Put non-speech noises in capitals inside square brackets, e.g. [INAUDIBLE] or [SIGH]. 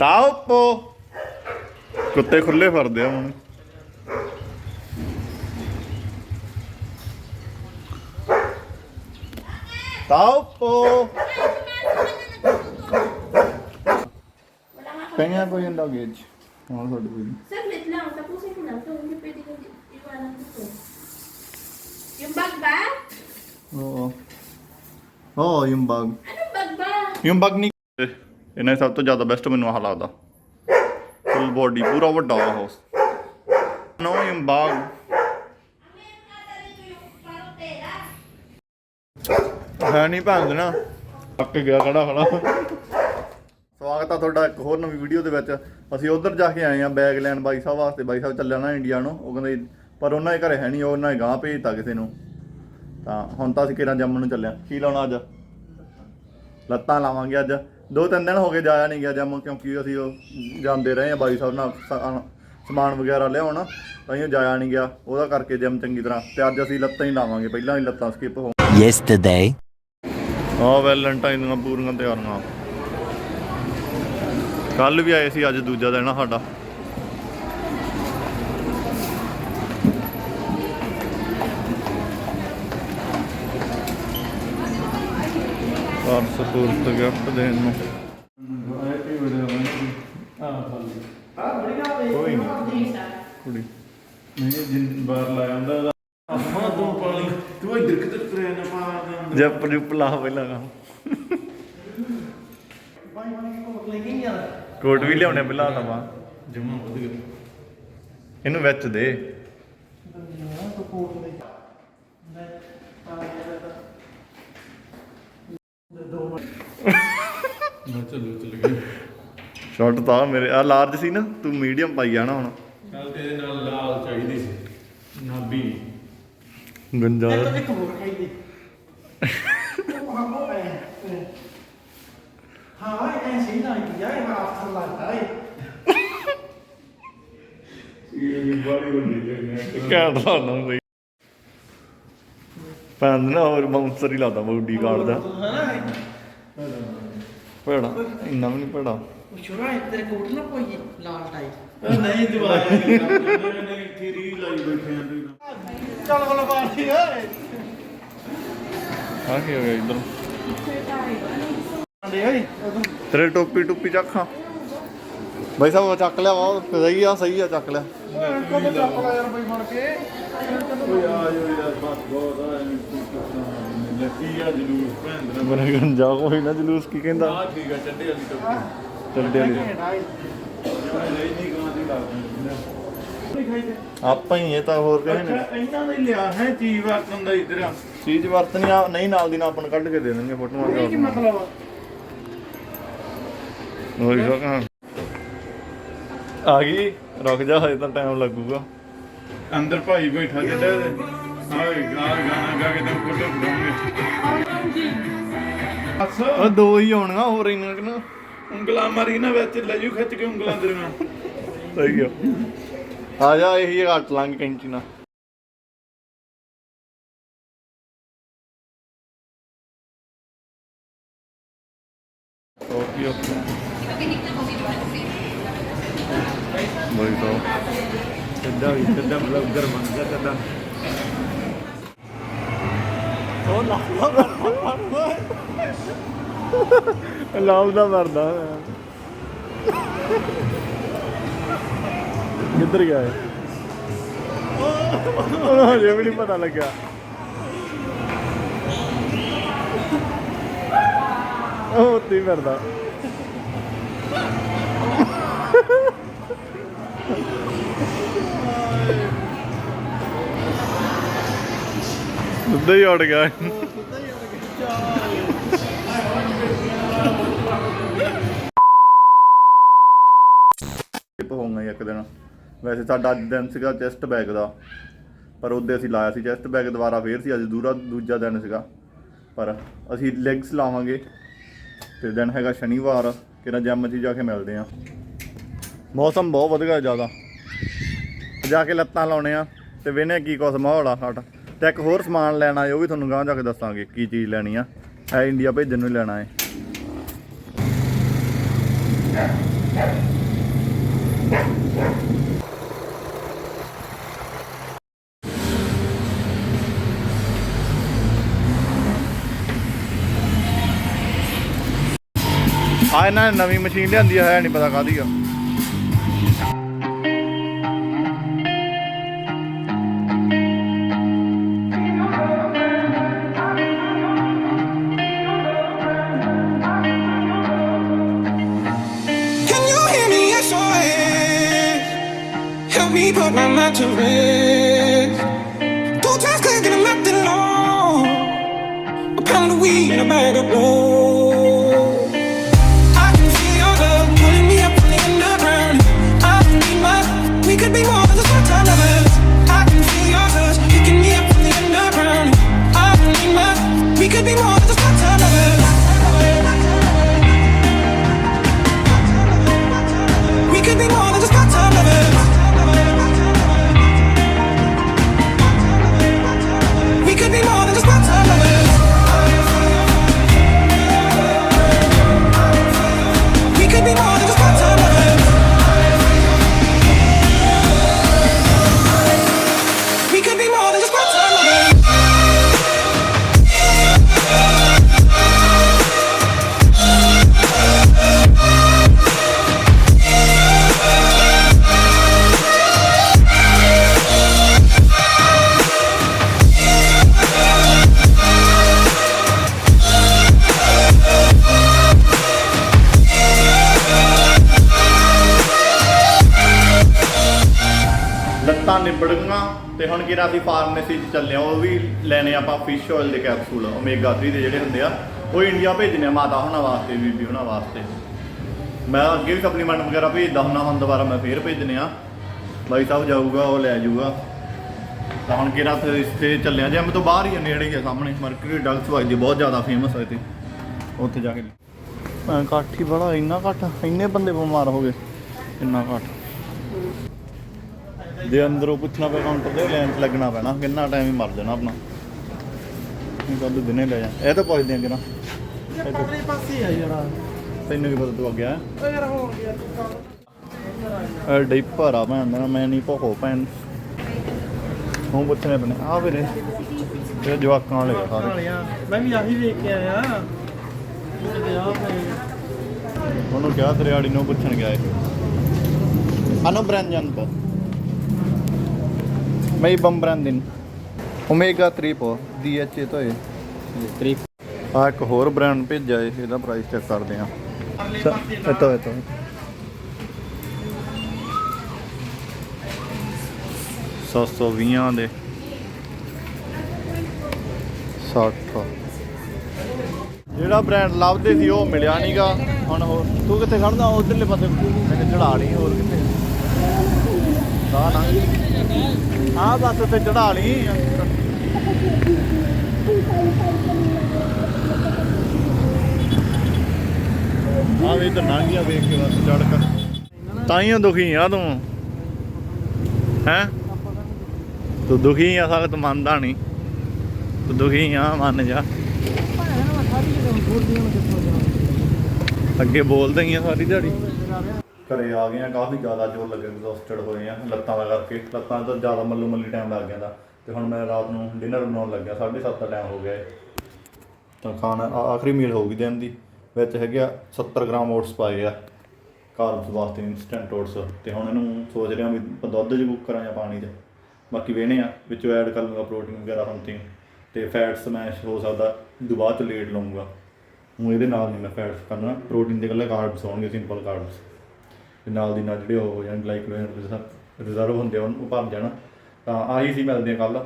ਤਾਉਪੋ ਕੁੱਤੇ ਖੁੱਲੇ ਫਿਰਦੇ ਆ ਹੁਣ ਤਾਉਪੋ Kanya ko yung luggage. Mga sa dulo. Saglit lang, tapusin ko lang. Ito, hindi pwede ko iwanan ito. Yung bag ba? Oo. Oo, yung bag. Anong bag ba? yung bag ਨਹੀਂ ਇਹਨਾਂ 'ਚ ਸਭ ਤੋਂ ਜ਼ਿਆਦਾ ਬੈਸਟ ਮੈਨੂੰ ਆਹ ਲੱਗਦਾ। Full body ਪੂਰਾ ਵੱਡਾ ਉਹ। ਨੋ yung bag ਹੈ ਨਹੀਂ ਭੰਗ ਨਾ ਅੱਕ ਗਿਆ ਖੜਾ ਖੜਾ। ਸਵਾਗਤ ਆ ਤੁਹਾਡਾ ਇੱਕ ਹੋਰ ਨਵੀਂ ਵੀਡੀਓ ਦੇ ਵਿੱਚ। ਅਸੀਂ ਉਧਰ ਜਾ ਕੇ ਆਏ ਆ ਬੈਗ ਲੈਣ ਬਾਈ ਸਾਹਿਬ ਵਾਸਤੇ। ਬਾਈ ਸਾਹਿਬ ਚੱਲਿਆ ਨਾ ਇੰਡੀਆ ਨੂੰ। ਉਹ ਕਹਿੰਦੇ, ਪਰ ਉਹਨਾਂ ਦੇ ਘਰੇ ਹੈ ਨਹੀਂ ਉਹਨਾਂ ਨੇ ਗਾਂ ਭੇਜਤਾ ਕਿਸੇ ਨੂੰ। ਤਾਂ ਹੁਣ ਤਾਂ ਅਸੀਂ ਕਿਰਾਂ ਜੰਮਣ ਨੂੰ ਚੱਲਿਆ। ਕੀ ਲਾਉਣਾ ਅੱਜ? ਲੱਤਾਂ ਲਾਵਾਂਗੇ ਅੱਜ। ਦੋ ਤਿੰਨ ਦਿਨ ਹੋ ਗਏ ਜਾਇਆ ਨਹੀਂ ਗਿਆ ਜੰਮ ਕਿਉਂਕਿ ਅਸੀਂ ਉਹ ਜਾਂਦੇ ਰਹੇ ਆ ਬਾਈ ਸਾਹਿਬ ਨਾਲ ਸ- ਸਮਾਨ ਵਗੈਰਾ ਲਿਆਉਣ ਤਾਂ ਇਹ ਜਾਇਆ ਨਹੀਂ ਗਿਆ। ਉਹਦਾ ਕਰਕੇ ਜਿਮ ਚੰਗੀ ਤਰ੍ਹਾਂ। ਤੇ ਅੱਜ ਅਸੀਂ ਲੱਤਾਂ ਹੀ ਲਾਵਾਂਗੇ ਪਹਿਲਾਂ ਹੀ ਲੱਤਾਂ ਸਕਿਪ ਹੋ yesterday. ਆ ਵੈਲੈਂਟਾਈਨ ਦੀਆਂ ਪੂਰੀਆਂ ਤਿਆਰੀਆਂ। ਕੱਲ ਵੀ ਆਏ ਸੀ ਅੱਜ ਦੂਜਾ ਦਿਨ ਆ ਸਾਡਾ। ਪਰ ਸਪੋਰਟ ਗਿਫਟ ਦੇਣ ਨੂੰ। ਕੋਈ ਨਹੀਂ ਕੁੜੀ। ਨਹੀਂ ਜਿੰਨ ਬਾਰ ਲਾ ਜਾਂਦਾ ਉਹਦਾ। ਆਹਾਂ ਤੂੰ ਪਾਣੀ ਤੂੰ ਇੱਧਰ ਕਿੱਧਰ ਤੁਰਿਆ ਨਾ? ਮਾਰ ਜੱਪ ਜੁਪ ਲਾ ਪਹਿਲਾਂ ਕੰਮ ਕੋਟ ਵੀ ਲਿਆਉਣੇ ਪਹਿਲਾਂ ਨਵਾਂ ਜਮਾ ਵਧੀਆ ਇਹਨੂੰ ਵਿੱਚ ਦੇ। ਮੈਂ ਚੱਲੂ ਚੱਲ ਗਿਆ। ਸ਼ਾਰਟ ਤਾਂ ਮੇਰੇ ਆ ਲਾਰਜ ਸੀ ਨਾ ਤੂੰ ਮੀਡੀਅਮ ਪਾਈ ਜਾਣਾ ਹੁਣ। ਕੱਲ ਤੇਰੇ ਨਾਲ ਲਾਲ ਚਾਹੀਦੀ ਸੀ ਨਾਬੀ ਗੰਜਾ। ਇੱਕ ਹੋਰ ਖਾਈਦੀ ਹਾਂ ਐ ਸਹੀ ਲੱਗਦੀ ਆ ਇਹ ਆਫਰ ਲੱਗਦਾ ਏ ਇਹ ਵੀ ਬੜੀ ਵੱਡੀ ਜਗ੍ਹਾ [LAUGHS] ਘੈਂਟ ਲਾਉਣਾ ਸਹੀ ਪੈਂਦ ਨਾ ਹੋਰ ਬਾਉਂਸਰ ਹੀ ਲਾਦਾ ਬੌਡੀ ਗਾਰਡ ਦਾ। ਭੜਾ ਇੰਨਾ ਵੀ ਨਹੀਂ ਭੜਾ। ਉਹ ਛੋਰਾ ਤੇਰੇ ਕੋਟ ਨਾ ਪਾਈਏ ਲਾਲ ਟਾਈ ਨਹੀਂ ਦਵਾਇਆ ਨਹੀਂ ਇੱਥੇ ਰੀ ਲਾਈ ਬੈਠੇ ਆ ਚੱਲ ਬੋਲ ਬਾਤੀ ਓਏ। ਆ ਕੀ ਹੋ ਗਿਆ ਇਧਰ? ਤੇਰੇ ਟੋਪੀ ਟੋਪੀ ਚੱਖਾਂ ਬਾਈ ਸਾਹਿਬ ਉਹ ਚੱਕ ਲਿਆ ਵਾ ਸਹੀ ਆ ਸਹੀ ਆ ਚੱਕ ਲਿਆ। ਕਦੋਂ ਚੱਪ ਲਾ ਯਾਰ ਬਈ ਬਣ ਕੇ। ਓਏ ਆ ਜੋ ਯਾਰ ਬਸ ਬਹੁਤ ਆ ਲੱਕੀ ਆ ਜਲੂਸ ਭੈਣ ਦਾ ਬਰੇ ਗੰਜਾ ਕੋਈ ਨਾ ਜਲੂਸ ਕੀ ਕਹਿੰਦਾ? ਆ ਠੀਕ ਆ ਚੱਡੇ ਵਾਲੀ ਟੋਪੀ। ਵਾਲੀ। ਆਪਾਂ ਹੀ ਇਹ ਤਾਂ ਹੋਰ ਕਹੇ ਨੇ। ਇਹਨਾਂ ਨੇ ਲਿਆ ਹੈ ਚੀਜ਼ ਵਰਤਨ ਦਾ ਇਧਰ। ਚੀਜ਼ ਵਰਤਣੀ ਆ ਨਹੀਂ ਨਾਲ ਦੀ ਨਾਲ ਆਪਾਂ ਕੱਢ ਕੇ ਦੇ ਦੇਣਗੇ ਫੋਟੋਆਂ ਇਹ ਕੀ ਮਤਲਬ ਹੋਈ ਸੋ ਕਹਾਂ? ਆ ਗਈ? ਰੁਕ ਜਾ ਹਜੇ ਤਾਂ ਟਾਈਮ ਲੱਗੂਗਾ। ਅੰਦਰ ਭਾਈ ਬੈਠਾ ਜਿੱਦਾਂ ਹਾਏ ਗਾਣਾ ਗਾ ਕੇ ਤੈਨੂੰ ਫੋਟੋ ਬਣਾਉਂਗੇ ਅੱਛਾ ਉਹ ਦੋ ਹੀ ਆਉਣੀਆਂ ਹੋਰ ਇਹਨਾਂ ਕਿ ਨਾ ਉਂਗਲਾਂ ਮਾਰੀ ਨਾ ਵਿੱਚ ਲੈ ਜੂ ਖਿੱਚ ਕੇ ਉਂਗਲਾਂ ਤੇਰੀਆਂ ਸਹੀ ਆ। ਆ ਜਾ ਇਹੀ ਘੱਟ ਲਾਂਗੇ ਕੈਂਚੀ ਨਾਲ। ਓਕੇ ਬਈ ਤਾਂ। ਕਿੱਦਾਂ ਵੀ ਕਿੱਦਾਂ ਬਲੌਗਰ ਬਣ ਗਿਆ ਕਿੱਦਾਂ ਲਾਉ ਦਾ ਮਰਦਾ। ਕਿੱਧਰ ਗਿਆ ਹੈ ਉਹ ਹਜੇ ਵੀ ਨਹੀਂ ਪਤਾ ਲੱਗਾ ਉਹ ਉੱਤੇ ਹੀ ਫਿਰਦਾ ਹੀ ਉੜ ਗਿਆ। ਟਿਪ ਹੋਊਗਾ ਇੱਕ ਦਿਨ। ਵੈਸੇ ਸਾਡਾ ਅੱਜ ਦਿਨ ਸੀਗਾ ਚੈਸਟ ਬੈਗ ਦਾ। ਪਰ ਉਹਦੇ ਅਸੀਂ ਲਾਇਆ ਸੀ ਚੈਸਟ ਬੈਗ ਦੁਬਾਰਾ ਫੇਰ ਸੀ, ਅੱਜ ਦੂਰਾ ਦੂਜਾ ਦਿਨ ਸੀਗਾ। ਪਰ ਅਸੀਂ ਲੈਗਸ ਲਾਵਾਂਗੇ। ਤੇ ਦਿਨ ਹੈਗਾ ਸ਼ਨੀਵਾਰ ਕਿਹੜਾ ਜਿਮ 'ਚ ਜਾ ਕੇ ਮਿਲਦੇ ਆ ਮੌਸਮ ਬਹੁਤ ਵਧੀਆ ਜ਼ਿਆਦਾ। ਜਾ ਕੇ ਲੱਤਾਂ ਲਾਉਣੇ ਆ, ਤੇ ਵੇਨੇ ਕੀ ਕੁਛ ਮਾਹੌਲ ਆ ਸਾਡਾ। ਤੇ ਇੱਕ ਹੋਰ ਸਮਾਨ ਲੈਣਾ ਹੈ ਉਹ ਵੀ ਤੁਹਾਨੂੰ ਗਾਂਹ ਜਾ ਕੇ ਦੱਸਾਂਗੇ ਕੀ ਚੀਜ਼ ਲੈਣੀ ਆ। ਹੈ ਇੰਡੀਆ ਭੇਜਣ ਨੂੰ ਲੈਣਾ ਹੈ ਆ ਇਹਨਾਂ ਨੇ ਨਵੀਂ ਮਸ਼ੀਨ ਲਿਆਂਦੀ ਹੈ ਨਹੀਂ ਪਤਾ ਕਾਦੀ ਆ। Mind to rest. Two times clicking, I'm not alone. A pound of weed and a bag of blow. ਤੇ ਅਸੀਂ ਫਾਰਮੇਸੀ 'ਚ ਚੱਲੇ ਆ ਉਹ ਵੀ ਲੈਣੇ ਆਪਾਂ ਫਿਸ਼ ਆਇਲ ਦੇ ਕੈਪਸੂਲ ਓਮੇਗਾ 3 ਦੇ ਜਿਹੜੇ ਹੁੰਦੇ ਆ, ਉਹ ਇੰਡੀਆ ਭੇਜਣੇ ਆ ਮਾਤਾ ਹੁਣਾਂ ਵਾਸਤੇ, ਬੀਬੀ ਹੁਣਾਂ ਵਾਸਤੇ। ਮੈਂ ਅੱਗੇ ਵੀ ਸਪਲੀਮੈਂਟ ਵਗੈਰਾ ਭੇਜਦਾ ਹੁੰਦਾ ਹੁਣ ਦੁਬਾਰਾ ਮੈਂ ਫੇਰ ਭੇਜਣੇ ਆ। ਬਾਈ ਸਾਹਿਬ ਜਾਊਗਾ, ਉਹ ਲੈ ਜਾਊਗਾ। ਤਾਂ ਹੁਣ ਕਿਹੜਾ ਤੇ ਇੱਥੇ ਚੱਲਿਆ ਜਿਮ ਤੋਂ ਬਾਹਰ ਹੀ ਆ, ਨੇੜੇ ਹੀ ਆ ਸਾਹਮਣੇ ਮਰਕਰੀ ਡਗਸ ਵਾਈ ਬਹੁਤ ਜ਼ਿਆਦਾ ਫੇਮਸ ਹੈ ਇੱਥੇ। ਉੱਥੇ ਜਾ ਕੇ ਕਾਠੀ ਬੜਾ, ਇੰਨਾ ਘੱਟ, ਇੰਨੇ ਬੰਦੇ ਬਿਮਾਰ ਹੋ ਗਏ, ਇੰਨਾ ਘੱਟ। ਦੇ ਅੰਦਰੋਂ ਪੁੱਛਣਾ ਪਿਆ ਕਾਊਂਟਰ ਤੇ ਲਾਈਨ 'ਚ ਲੱਗਣਾ ਪੈਣਾ। ਕਿੰਨਾ ਟਾਈਮ ਹੀ ਮਰ ਜਾਣਾ ਆਪਣਾ। ਇਹ ਕੱਲ ਦਿਨੇ ਲੈ ਜਾ। ਇਹ ਤਾਂ ਪੁੱਛਦੇ ਆ ਕਿਨਾ ਇਹ ਪਰਲੇ ਪਾਸੇ ਆ ਜਿਹੜਾ ਤੈਨੂੰ ਕੀ ਪਤਾ ਤੂੰ ਅੱਗੇ ਆ। ਉਹ ਯਾਰ ਹੋ ਗਿਆ ਤੂੰ ਕੰਮ ਇਹ ਡਾਈਪਰ ਆ ਭੈਣ ਦਾ ਮੈਂ ਨਹੀਂ ਭੋਕੋ ਭੈਣ। ਹੁਣ ਪੁੱਛਣੇ ਪੈਣੇ। ਆ ਵੀਰੇ ਇਹ ਜਵਾਕਾਂ ਵਾਲੇ ਆ ਸਾਰੇ। ਮੈਂ ਵੀ ਆਹੀ ਵੇਖ ਕੇ ਆਇਆ। ਤੇ ਉਹਨੂੰ ਕਿਹਾ ਤੇਰੇ ਆੜੀ ਨੂੰ ਪੁੱਛਣ ਗਿਆ ਇਹ। yan po? May ibang brand din. Omega 3 po. DH ito eh. 3. ਆ ਇੱਕ ਹੋਰ ਬ੍ਰਾਂਡ ਭੇਜਿਆ ਇਹ ਇਹਦਾ ਪ੍ਰਾਈਸ ਚੈੱਕ ਕਰਦੇ ਆ ito ito ਸੌ ਸੌ ਵੀਹਾਂ ਦੇ 60 ਜਿਹੜਾ ਬ੍ਰਾਂਡ ਲੱਭਦੇ ਸੀ ਉਹ ਮਿਲਿਆ ਨਹੀਂਗਾ ਹੁਣ ਹੋਰ ਤੂੰ ਕਿੱਥੇ ਖੜਦਾ ਉਧਰਲੇ ਪਾਸੇ ਮੈਨੂੰ ਚੜਾ ਲਈ ਹੋਰ ਕਿੱਥੇ ਦਾ ਨਾ ਆ ਬਸ ਉੱਤੇ ਚੜਾ ਲਈ। ਆ ਵੀ ਤਾਂ ਨਾਂਗੀਆਂ ਵੇਖ ਕੇ ਬਸ ਚੜ ਕਰ ਤਾਈਆਂ ਦੁਖੀ ਆ ਤੂੰ। ਹੈ? ਤੂੰ ਦੁਖੀ ਆ ਸਖ਼ਤ ਮੰਨਦਾ ਨਹੀਂ। ਤੂੰ ਦੁਖੀ ਆ, ਮੰਨ ਜਾ। ਅੱਗੇ ਬੋਲਦੇ ਹੀ ਆ ਸਾਰੀ ਦਿਹਾੜੀ। ਘਰੇ ਆ ਗਏ ਆ, ਕਾਫੀ ਜ਼ਿਆਦਾ ਜੋਰ ਲੱਗੇ ਐਗਜ਼ੌਸਟਡ ਹੋਏ ਆ, ਲੱਤਾਂ ਦਾ ਕਰਕੇ। ਲੱਤਾਂ ਤਾਂ ਜ਼ਿਆਦਾ ਮੱਲੂ ਮੱਲੀ ਟਾਈਮ ਲੱਗ ਜਾਂਦਾ ਤੇ ਹੁਣ ਮੈਂ ਰਾਤ ਨੂੰ ਡਿਨਰ ਬਣਾਉਣ ਲੱਗਿਆ 7:30 ਦਾ ਟਾਈਮ ਹੋ ਗਿਆ ਏ। ਤਾਂ ਖਾਣਾ, ਆ- ਆਖਰੀ ਮੀਲ ਹੋਊਗੀ ਦਿਨ ਦੀ, ਵਿੱਚ ਹੈਗਾ 70 ਗ੍ਰਾਮ ਓਟਸ ਪਾਏ ਆ ਕਾਰਬਸ ਵਾਸਤੇ ਇਨਸਟੈਂਟ ਓਟਸ ਤੇ ਹੁਣ ਇਹਨੂੰ ਸੋਚ ਰਿਹਾ ਵੀ ਆਪਾਂ ਦੁੱਧ 'ਚ ਕੁੱਕ ਕਰਾਂ ਜਾਂ ਪਾਣੀ 'ਚ। ਬਾਕੀ ਵੇਨੇ ਆ, ਵਿੱਚੋਂ ਐਡ ਕਰ ਲੂੰਗਾ ਪ੍ਰੋਟੀਨ ਵਗੈਰਾ ਸਮਥਿੰਗ ਤੇ ਫੈਟਸ ਸਮੈਸ਼ ਹੋ ਸਕਦਾ ਦੁਬਾਰਾ 'ਚ ਲੇਟ ਲਵਾਂਗਾ ਹੁਣ ਇਹਦੇ ਨਾਲ ਨਹੀਂ ਮੈਂ ਫੈਟਸ ਕਰਨਾ ਪ੍ਰੋਟੀਨ ਦੇ ਇਕੱਲੇ ਕਾਰਬਸ ਹੋਣਗੇ ਸਿੰਪਲ ਕਾਰਬਸ ਤੇ ਨਾਲ ਦੀ ਨਾਲ ਜਿਹੜੇ ਉਹ ਹੋ ਜਾਣ ਗਲਾਈਕੋਜਨ ਰਿਜ਼ਰਵ ਹੁੰਦੇ ਆ, ਉਹ ਭਰ ਜਾਣ। ਤਾਂ ਆਹੀ ਸੀ ਮਿਲਦੇ ਆ ਕੱਲ